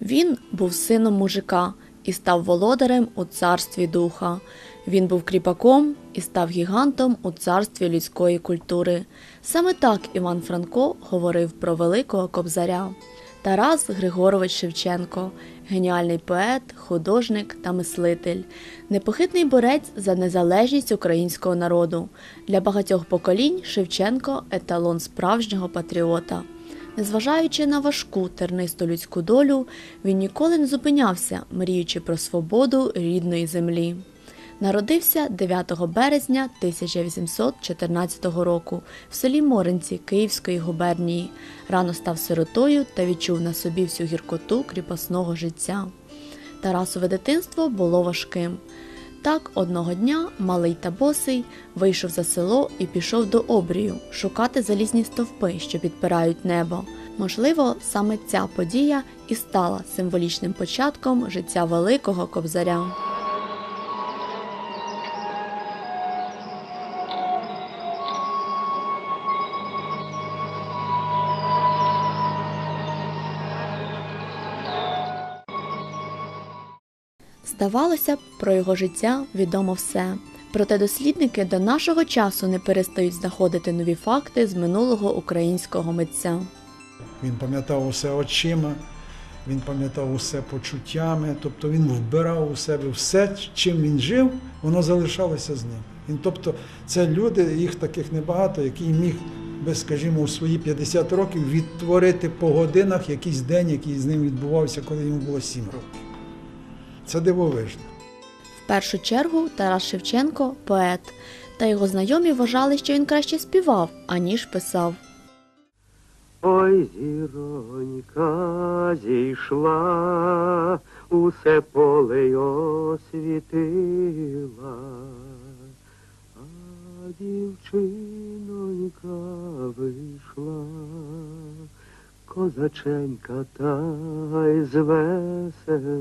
Він був сином мужика і став володарем у царстві духа. Він був кріпаком і став гігантом у царстві людської культури. Саме так Іван Франко говорив про великого кобзаря. Тарас Григорович Шевченко, геніальний поет, художник та мислитель, непохитний борець за незалежність українського народу. Для багатьох поколінь Шевченко еталон справжнього патріота. Незважаючи на важку тернисту людську долю, він ніколи не зупинявся, мріючи про свободу рідної землі. Народився 9 березня 1814 року в селі Моринці Київської губернії. Рано став сиротою та відчув на собі всю гіркоту кріпосного життя. Тарасове дитинство було важким. Так, одного дня малий та босий вийшов за село і пішов до обрію шукати залізні стовпи, що підпирають небо. Можливо, саме ця подія і стала символічним початком життя великого кобзаря. Здавалося б, про його життя відомо все. Проте дослідники до нашого часу не перестають знаходити нові факти з минулого українського митця. Він пам'ятав усе очима, він пам'ятав усе почуттями, тобто він вбирав у себе все, чим він жив, воно залишалося з ним. Він, тобто, це люди, їх таких небагато, які міг би, скажімо, у свої 50 років відтворити по годинах якийсь день, який з ним відбувався, коли йому було 7 років. Це дивовижно. В першу чергу Тарас Шевченко поет, та його знайомі вважали, що він краще співав, аніж писав. Ой, зіронька зійшла, усе поле й освітила, а дівчинонька вийшла, козаченька та й звеселила.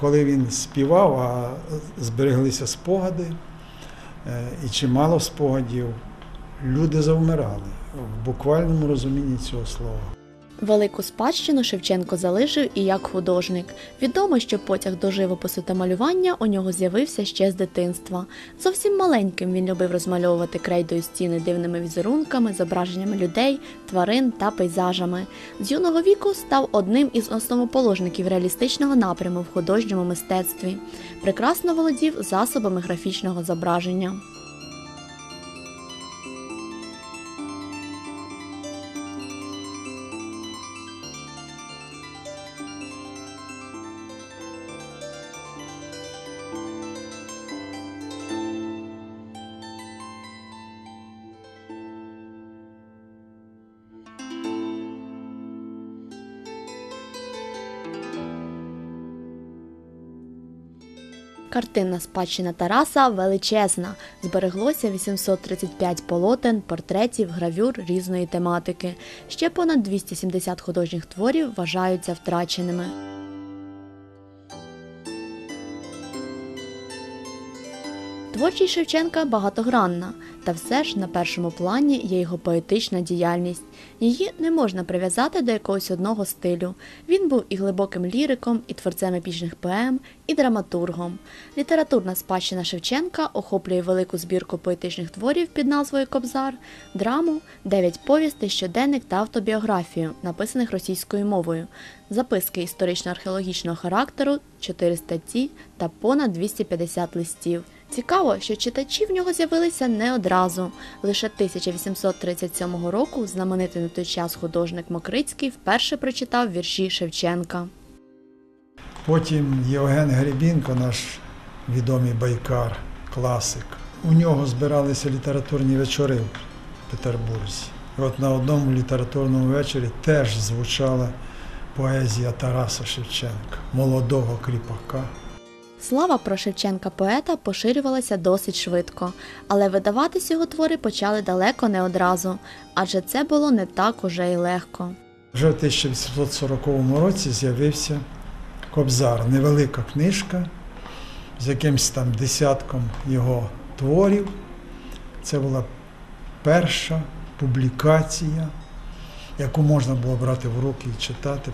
Коли він співав, а збереглися спогади, е, і чимало спогадів, люди завмирали в буквальному розумінні цього слова. Велику спадщину Шевченко залишив і як художник. Відомо, що потяг до живопису та малювання у нього з'явився ще з дитинства. Зовсім маленьким він любив розмальовувати крейдою стіни дивними візерунками, зображеннями людей, тварин та пейзажами. З юного віку став одним із основоположників реалістичного напряму в художньому мистецтві. Прекрасно володів засобами графічного зображення. Картинна спадщина Тараса величезна. Збереглося 835 полотен, портретів, гравюр різної тематики. Ще понад 270 художніх творів вважаються втраченими. Творчість Шевченка багатогранна, та все ж на першому плані є його поетична діяльність. Її не можна прив'язати до якогось одного стилю. Він був і глибоким ліриком, і творцем епічних поем, і драматургом. Літературна спадщина Шевченка охоплює велику збірку поетичних творів під назвою Кобзар, драму, дев'ять повістей, щоденник та автобіографію, написаних російською мовою, записки історично-археологічного характеру, 4 статті та понад 250 листів. Цікаво, що читачі в нього з'явилися не одразу. Лише 1837 року знаменитий на той час художник Мокрицький вперше прочитав вірші Шевченка. Потім Євген Гребінко, наш відомий байкар, класик. У нього збиралися літературні вечори в Петербурзі. І от на одному літературному вечорі теж звучала поезія Тараса Шевченка, молодого кріпака. Слава про Шевченка поета поширювалася досить швидко, але видаватись його твори почали далеко не одразу, адже це було не так уже й легко. Вже в 1840 році з'явився Кобзар, невелика книжка з якимось там десятком його творів. Це була перша публікація яку можна було брати в руки і читати.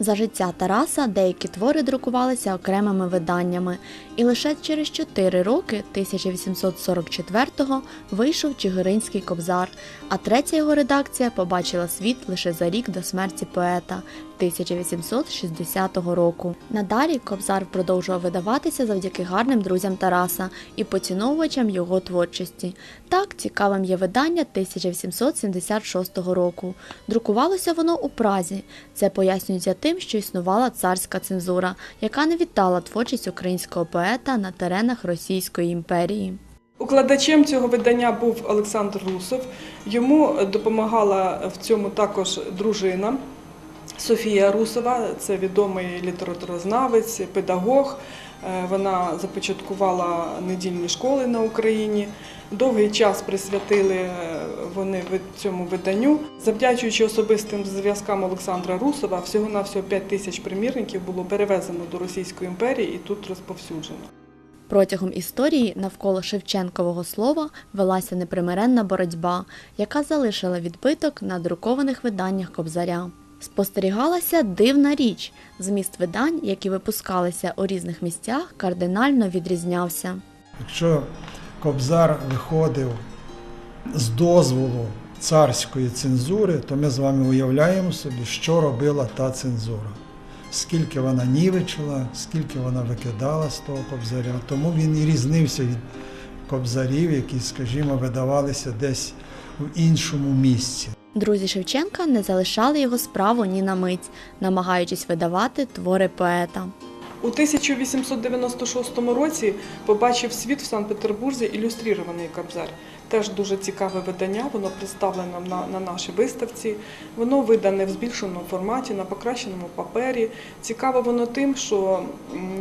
За життя Тараса деякі твори друкувалися окремими виданнями, і лише через 4 роки 1844-го вийшов Чигиринський кобзар, а третя його редакція побачила світ лише за рік до смерті поета 1860 року. Надалі кобзар продовжував видаватися завдяки гарним друзям Тараса і поціновувачам його творчості. Так цікавим є видання 1876 року. Друкувалося воно у Празі. Це пояснюється тим, що існувала царська цензура, яка не вітала творчість українського поета на теренах Російської імперії. Укладачем цього видання був Олександр Русов. Йому допомагала в цьому також дружина Софія Русова, це відомий літературознавець, педагог. Е, Вона започаткувала недільні школи на Україні. Довгий час присвятили е, вони цьому виданню. Завдячуючи особистим зв'язкам Олександра Русова, всього на всього 5 тисяч примірників було перевезено до Російської імперії і тут розповсюджено. Протягом історії навколо Шевченкового слова велася непримиренна боротьба, яка залишила відбиток на друкованих виданнях Кобзаря. Спостерігалася дивна річ. Зміст видань, які випускалися у різних місцях, кардинально відрізнявся. Якщо Кобзар виходив з дозволу царської цензури, то ми з вами уявляємо собі, що робила та цензура. Скільки вона нівечила, скільки вона викидала з того кобзаря. Тому він і різнився від кобзарів, які, скажімо, видавалися десь в іншому місці. Друзі Шевченка не залишали його справу ні на мить, намагаючись видавати твори поета. У 1896 році побачив світ в Санкт-Петербурзі ілюстрований кобзар. Теж дуже цікаве видання, воно представлено на, на нашій виставці. Воно видане в збільшеному форматі, на покращеному папері. Цікаво воно тим, що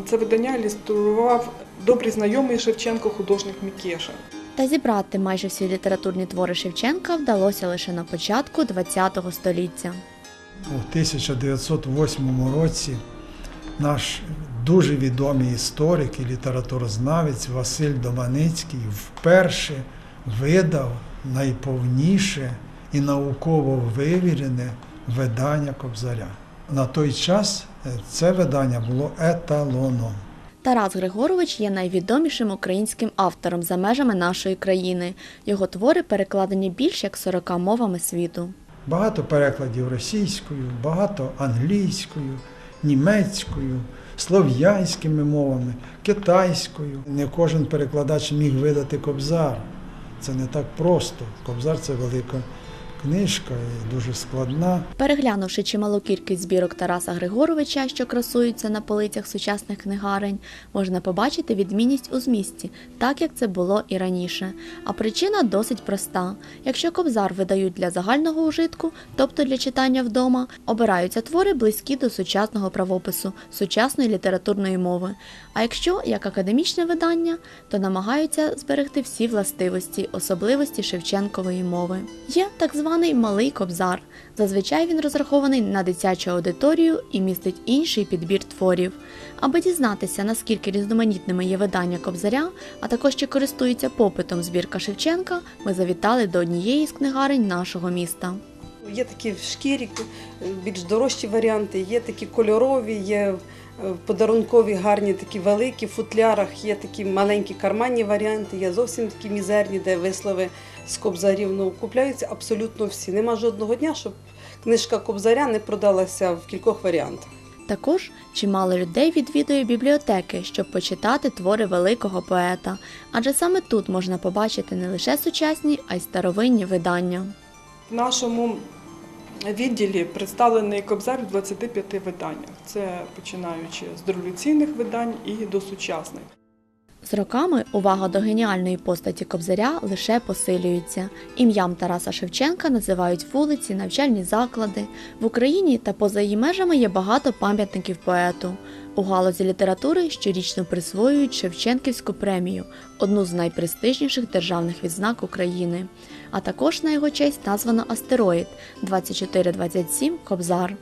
це видання ілюстрував добрий знайомий Шевченко художник Мікеша. Та зібрати майже всі літературні твори Шевченка вдалося лише на початку ХХ століття. У 1908 році наш дуже відомий історик і літературознавець Василь Доманицький вперше видав найповніше і науково вивірене видання Кобзаря. На той час е, це видання було еталоном. Тарас Григорович є найвідомішим українським автором за межами нашої країни. Його твори перекладені більш як 40 мовами світу. Багато перекладів російською, багато англійською, німецькою, слов'янськими мовами, китайською. Не кожен перекладач міг видати кобзар. Це не так просто. Кобзар це велика книжка і дуже складна. Переглянувши чималу кількість збірок Тараса Григоровича, що красуються на полицях сучасних книгарень, можна побачити відмінність у змісті, так як це було і раніше. А причина досить проста: якщо кобзар видають для загального ужитку, тобто для читання вдома, обираються твори близькі до сучасного правопису, сучасної літературної мови. А якщо як академічне видання, то намагаються зберегти всі властивості, особливості Шевченкової мови. Є так званий малий кобзар. Зазвичай він розрахований на дитячу аудиторію і містить інший підбір творів. Аби дізнатися, наскільки різноманітними є видання кобзаря, а також чи користується попитом збірка Шевченка, ми завітали до однієї з книгарень нашого міста. Є такі в шкірі більш дорожчі варіанти, є такі кольорові, є е, подарункові, гарні, такі великі в футлярах, є такі маленькі карманні варіанти, є зовсім такі мізерні, де вислови з кобзарів. Ну, купляються абсолютно всі. Нема жодного дня, щоб книжка кобзаря не продалася в кількох варіантах. Також чимало людей відвідує бібліотеки, щоб почитати твори великого поета, адже саме тут можна побачити не лише сучасні, а й старовинні видання. В нашому відділі представлений кобзар в 25 виданнях. Це починаючи з революційних видань і до сучасних. З роками увага до геніальної постаті Кобзаря лише посилюється. Ім'ям Тараса Шевченка називають вулиці, навчальні заклади. В Україні та поза її межами є багато пам'ятників поету. У галузі літератури щорічно присвоюють Шевченківську премію, одну з найпрестижніших державних відзнак України. А також на його честь названо астероїд 2427 Кобзар.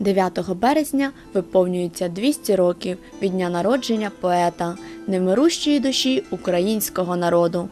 9 березня виповнюється 200 років від дня народження поета, невмирущої душі українського народу.